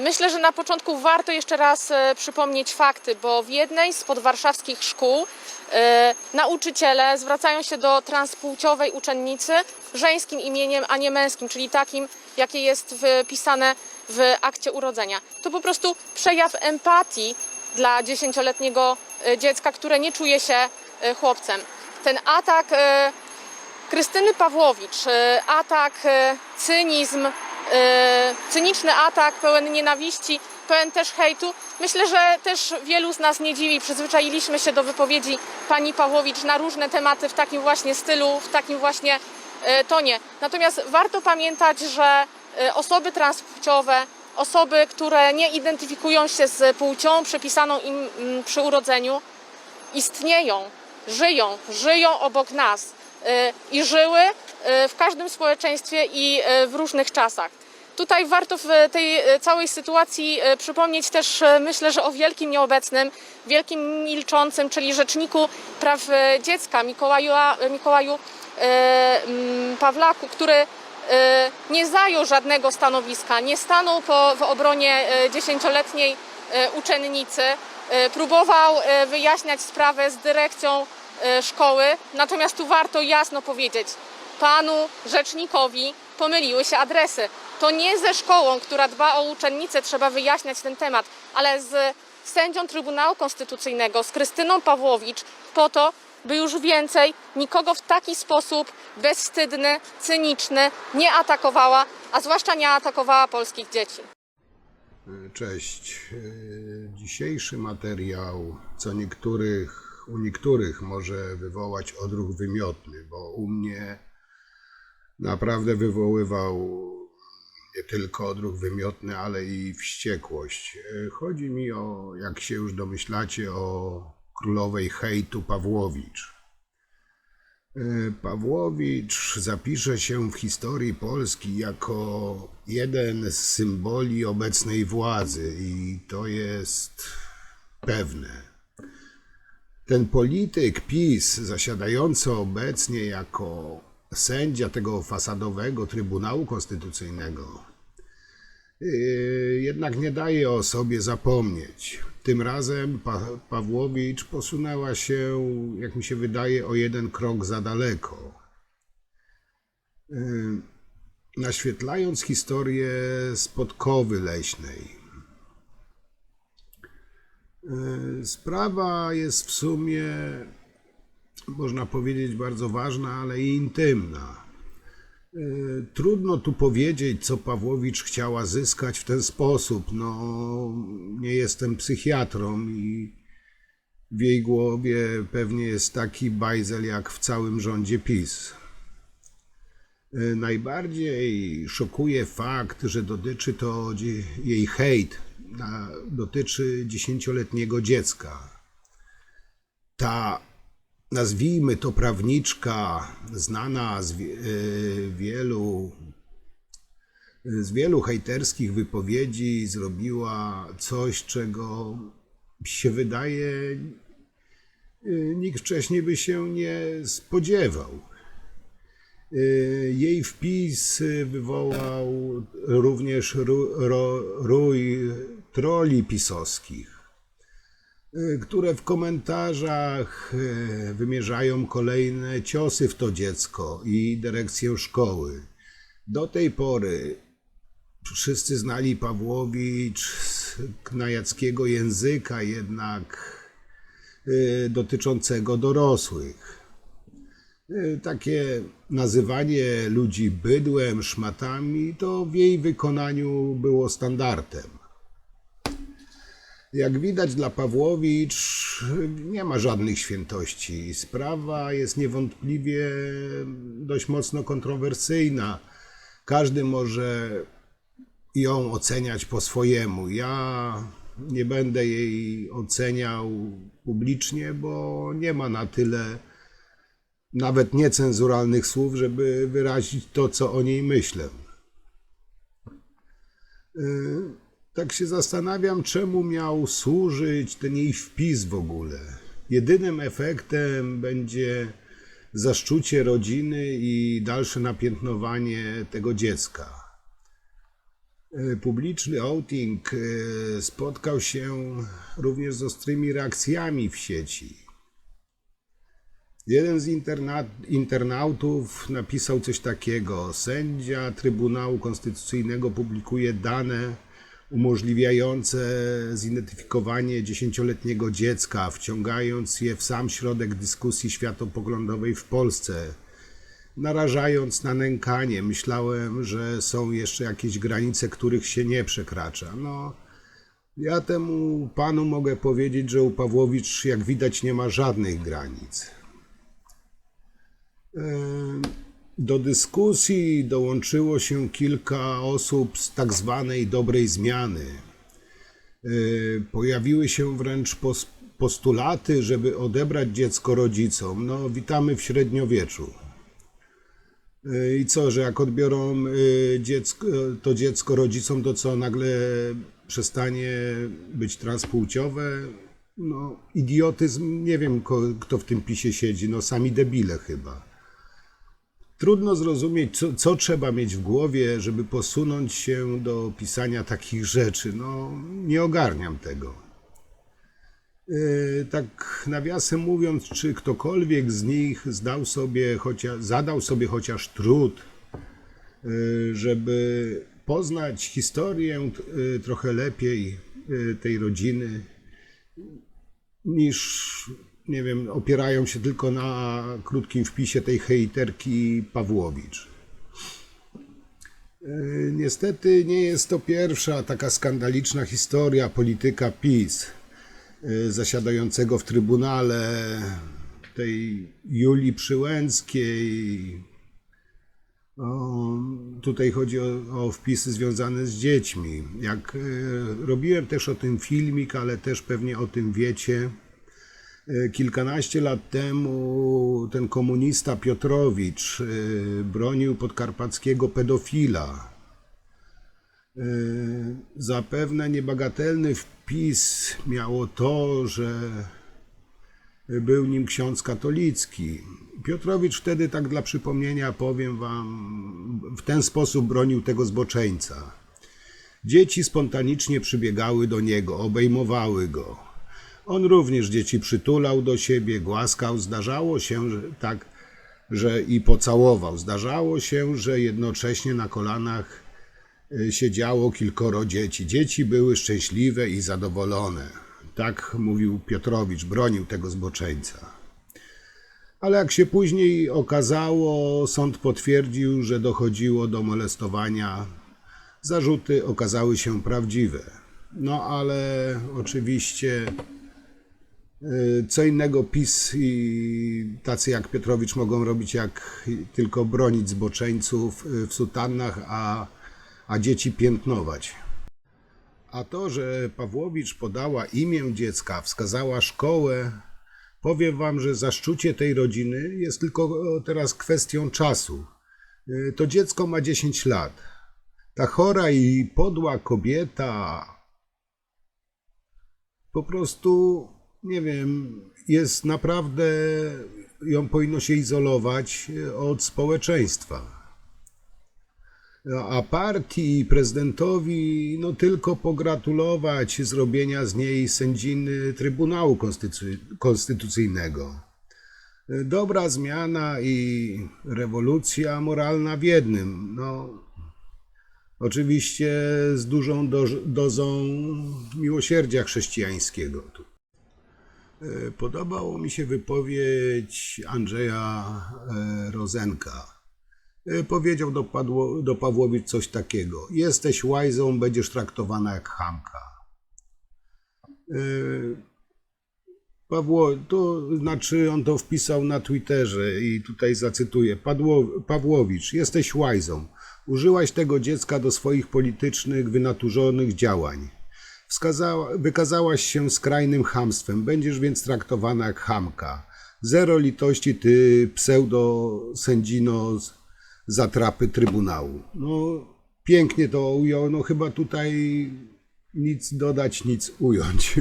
Myślę, że na początku warto jeszcze raz e, przypomnieć fakty, bo w jednej z podwarszawskich szkół e, nauczyciele zwracają się do transpłciowej uczennicy żeńskim imieniem, a nie męskim, czyli takim, jakie jest wpisane w akcie urodzenia. To po prostu przejaw empatii dla dziesięcioletniego e, dziecka, które nie czuje się chłopcem. Ten atak Krystyny Pawłowicz, atak, cynizm, cyniczny atak pełen nienawiści, pełen też hejtu. Myślę, że też wielu z nas nie dziwi. Przyzwyczailiśmy się do wypowiedzi pani Pawłowicz na różne tematy w takim właśnie stylu, w takim właśnie e, tonie. Natomiast warto pamiętać, że e, osoby transpłciowe, osoby, które nie identyfikują się z płcią przypisaną im mm, przy urodzeniu, istnieją, żyją, żyją obok nas i żyły w każdym społeczeństwie i y, w różnych czasach. Tutaj warto w tej y, całej sytuacji przypomnieć też, myślę, że o wielkim nieobecnym, wielkim milczącym, czyli rzeczniku praw dziecka Mikołaju, Mikołaju Pawlaku, który nie zajął żadnego stanowiska, nie stanął po, w obronie dziesięcioletniej uczennicy, próbował wyjaśniać sprawę z dyrekcją szkoły, natomiast tu warto jasno powiedzieć, panu rzecznikowi pomyliły się adresy. To nie ze szkołą, która dba o uczennicę, trzeba wyjaśniać ten temat, ale z sędzią Trybunału Konstytucyjnego, z Krystyną Pawłowicz, po to, by już więcej nikogo w taki sposób bezwstydny, cyniczny nie atakowała, a zwłaszcza nie atakowała polskich dzieci. Cześć. Dzisiejszy materiał, co niektórych, u niektórych może wywołać odruch wymiotny, bo u mnie naprawdę wywoływał nie tylko odruch wymiotny, ale i wściekłość. E, Chodzi mi o, jak się już domyślacie, o królowej hejtu Pawłowicz. E, Pawłowicz zapisze się w historii Polski jako jeden z symboli obecnej władzy i to jest pewne. Ten polityk PiS, zasiadający obecnie jako sędzia tego fasadowego Trybunału Konstytucyjnego, yy, jednak nie daje o sobie zapomnieć. Tym razem pa Pawłowicz posunęła się, jak mi się wydaje, o jeden krok za daleko. Yy, Naświetlając historię z podkowy leśnej. Yy, Sprawa jest w sumie, można powiedzieć, bardzo ważna, ale i intymna. Yy, Trudno tu powiedzieć, co Pawłowicz chciała zyskać w ten sposób. No, nie jestem psychiatrą i w jej głowie pewnie jest taki bajzel jak w całym rządzie PiS. Yy, Najbardziej szokuje fakt, że dotyczy to jej hejt, dotyczy dziesięcioletniego dziecka. Ta nazwijmy to prawniczka, znana z e, wielu, z wielu hejterskich wypowiedzi, zrobiła coś, czego się wydaje, e, nikt wcześniej by się nie spodziewał. E, Jej wpis wywołał również rój troli pisowskich które w komentarzach e, wymierzają kolejne ciosy w to dziecko i dyrekcję szkoły. Do tej pory wszyscy znali Pawłowicz knajackiego języka, jednak e, dotyczącego dorosłych. Takie nazywanie ludzi bydłem, szmatami, to w jej wykonaniu było standardem. Jak widać dla Pawłowicz nie ma żadnych świętości. Sprawa jest niewątpliwie dość mocno kontrowersyjna. Każdy może ją oceniać po swojemu. Ja nie będę jej oceniał publicznie, bo nie ma na tyle nawet niecenzuralnych słów, żeby wyrazić to, co o niej myślę. Tak się zastanawiam, czemu miał służyć ten jej wpis w ogóle. Jedynym efektem będzie zaszczucie rodziny i dalsze napiętnowanie tego dziecka. E, Publiczny outing e, spotkał się również z ostrymi reakcjami w sieci. Jeden z interna- internautów napisał coś takiego: Sędzia Trybunału Konstytucyjnego publikuje dane umożliwiające zidentyfikowanie dziesięcioletniego dziecka, wciągając je w sam środek dyskusji światopoglądowej w Polsce narażając na nękanie. Myślałem, że są jeszcze jakieś granice, których się nie przekracza. No, ja temu panu mogę powiedzieć, że u Pawłowicz, jak widać, nie ma żadnych granic. Em, Do dyskusji dołączyło się kilka osób z tak zwanej dobrej zmiany. E, Pojawiły się wręcz pos- postulaty, żeby odebrać dziecko rodzicom. No, witamy w średniowieczu. Y, I co, że jak odbiorą y, dziecko, to dziecko rodzicom, to co nagle przestanie być transpłciowe? No, idiotyzm, nie wiem kto w tym pisie siedzi, no sami debile chyba. Trudno zrozumieć, co, co trzeba mieć w głowie, żeby posunąć się do pisania takich rzeczy. No, nie ogarniam tego. Yy, tak nawiasem mówiąc, czy ktokolwiek z nich zdał sobie chociaż, zadał sobie chociaż trud, yy, żeby poznać historię yy, trochę lepiej tej rodziny, niż, nie wiem, opierają się tylko na krótkim wpisie tej hejterki Pawłowicz. Yy, Niestety nie jest to pierwsza taka skandaliczna historia polityka PiS y, zasiadającego w Trybunale, tej Julii Przyłęckiej. O, tutaj chodzi o, o wpisy związane z dziećmi. Jak y, robiłem też o tym filmik, ale też pewnie o tym wiecie. Y, Kilkanaście lat temu ten komunista Piotrowicz y, bronił podkarpackiego pedofila. Y, Zapewne niebagatelny wpis miało to, że był nim ksiądz katolicki. Piotrowicz wtedy, tak dla przypomnienia, powiem wam, w ten sposób bronił tego zboczeńca. Dzieci spontanicznie przybiegały do niego, obejmowały go. On również dzieci przytulał do siebie, głaskał. Zdarzało się że tak, że i pocałował. Zdarzało się, że jednocześnie na kolanach y, siedziało kilkoro dzieci. Dzieci były szczęśliwe i zadowolone. Tak mówił Piotrowicz, bronił tego zboczeńca. Ale jak się później okazało, sąd potwierdził, że dochodziło do molestowania. Zarzuty okazały się prawdziwe. No ale oczywiście co innego PiS i tacy jak Piotrowicz mogą robić, jak tylko bronić zboczeńców y, w sutannach, a, a dzieci piętnować. A to, że Pawłowicz podała imię dziecka, wskazała szkołę, powiem wam, że zaszczucie tej rodziny jest tylko teraz kwestią czasu. Y, To dziecko ma 10 lat. Ta chora i podła kobieta po prostu, nie wiem, jest naprawdę, ją powinno się izolować e, od społeczeństwa. A partii prezydentowi no tylko pogratulować zrobienia z niej sędziny Trybunału Konstytucy- Konstytucyjnego. Dobra zmiana i rewolucja moralna w jednym. No, oczywiście z dużą doż- dozą miłosierdzia chrześcijańskiego. E, Podobało mi się wypowiedź Andrzeja e, Rozenka. E, Powiedział do, Padło, do Pawłowicz coś takiego. Jesteś łajzą, będziesz traktowana jak chamka. Pawło, to znaczy on to wpisał na Twitterze i tutaj zacytuję. Padło, Pawłowicz, jesteś łajzą. Użyłaś tego dziecka do swoich politycznych, wynaturzonych działań. Wskazała, wykazałaś się skrajnym chamstwem, będziesz więc traktowana jak chamka. Zero litości, ty pseudo-sędzino zatrapy Trybunału. No, pięknie to ujął, no chyba tutaj nic dodać, nic ująć.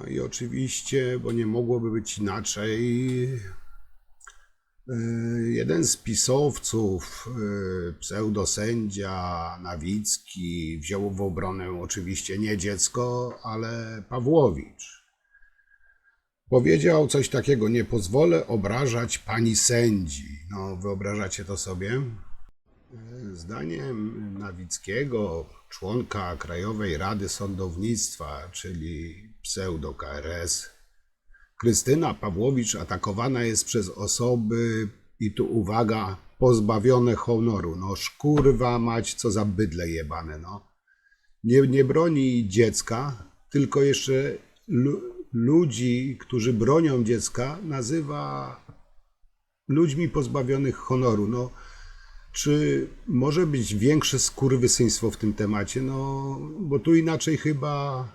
No i oczywiście, bo nie mogłoby być inaczej, Jeden z pisowców, y, pseudosędzia Nawicki, wziął w obronę oczywiście nie dziecko, ale Pawłowicz. Powiedział coś takiego: Nie pozwolę obrażać pani sędzi. No, wyobrażacie to sobie? Y, Zdaniem Nawickiego, członka Krajowej Rady Sądownictwa, czyli pseudo-KRS, Krystyna Pawłowicz atakowana jest przez osoby, i tu uwaga, pozbawione honoru. No szkurwa mać, co za bydle jebane, no. Nie, nie broni dziecka, tylko jeszcze lu- ludzi, którzy bronią dziecka, nazywa ludźmi pozbawionych honoru. No, czy może być większe skurwysyństwo w tym temacie? No, bo tu inaczej chyba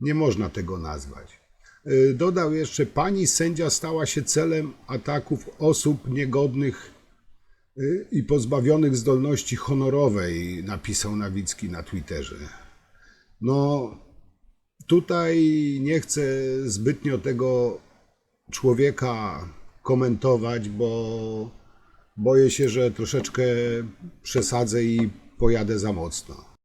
nie można tego nazwać. Y, Dodał jeszcze, pani sędzia stała się celem ataków osób niegodnych y, i pozbawionych zdolności honorowej, napisał Nawicki na Twitterze. No, tutaj nie chcę zbytnio tego człowieka komentować, bo boję się, że troszeczkę przesadzę i pojadę za mocno.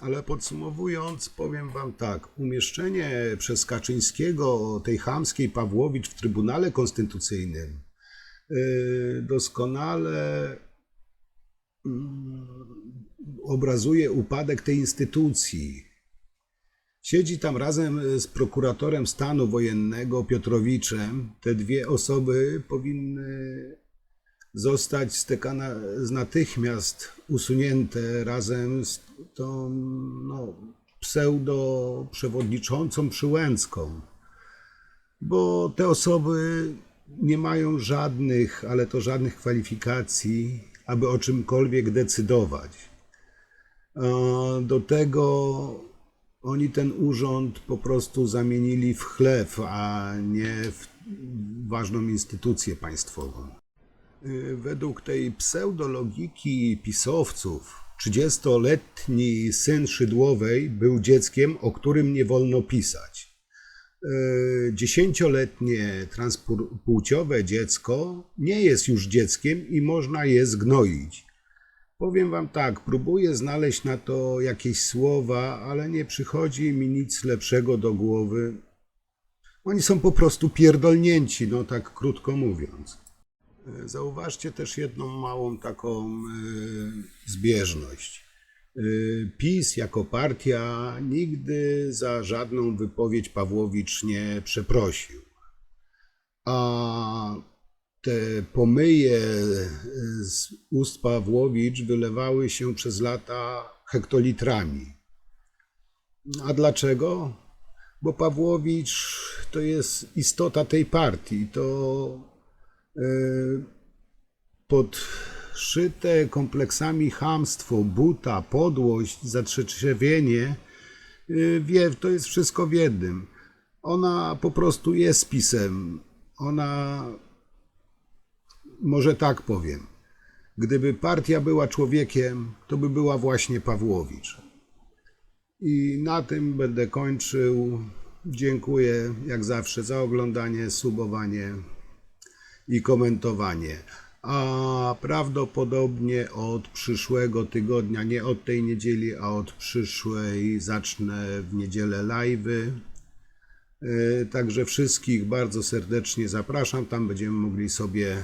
Ale podsumowując, powiem Wam tak. Umieszczenie przez Kaczyńskiego tej chamskiej Pawłowicz w Trybunale Konstytucyjnym yy, doskonale mm, obrazuje upadek tej instytucji. Siedzi tam razem z prokuratorem stanu wojennego Piotrowiczem. Te dwie osoby powinny zostać z, tekana, natychmiast usunięte razem z tą no, pseudo-przewodniczącą Przyłęcką, bo te osoby nie mają żadnych, ale to żadnych kwalifikacji, aby o czymkolwiek decydować. Do tego oni ten urząd po prostu zamienili w chlew, a nie w ważną instytucję państwową. Y, Według tej pseudologiki pisowców, 30-letni syn Szydłowej był dzieckiem, o którym nie wolno pisać. Y, Dziesięcioletnie transpłciowe dziecko nie jest już dzieckiem i można je zgnoić. Powiem wam tak, próbuję znaleźć na to jakieś słowa, ale nie przychodzi mi nic lepszego do głowy. Oni są po prostu pierdolnięci, no tak krótko mówiąc. Zauważcie też jedną małą taką e, zbieżność. E, PiS jako partia nigdy za żadną wypowiedź Pawłowicz nie przeprosił. A te pomyje z ust Pawłowicz wylewały się przez lata hektolitrami. A dlaczego? Bo Pawłowicz to jest istota tej partii. To podszyte kompleksami chamstwo, buta, podłość, zatrzewienie, y, wie, to jest wszystko w jednym. Ona po prostu jest pisem. Ona, może tak powiem, gdyby partia była człowiekiem, to by była właśnie Pawłowicz. I na tym będę kończył. Dziękuję jak zawsze za oglądanie, subowanie i komentowanie. A prawdopodobnie od przyszłego tygodnia, nie od tej niedzieli, a od przyszłej zacznę w niedzielę live'y. Yy, Także wszystkich bardzo serdecznie zapraszam. Tam będziemy mogli sobie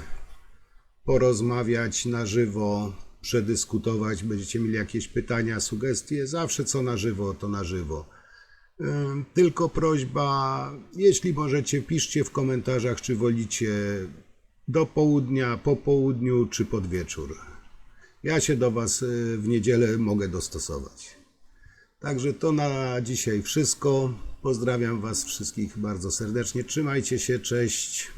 porozmawiać na żywo, przedyskutować. Będziecie mieli jakieś pytania, sugestie. Zawsze co na żywo, to na żywo. Ym, Tylko prośba, jeśli możecie, piszcie w komentarzach, czy wolicie do południa, po południu, czy pod wieczór. Ja się do Was y, w niedzielę mogę dostosować. Także to na dzisiaj wszystko. Pozdrawiam Was wszystkich bardzo serdecznie. Trzymajcie się, cześć.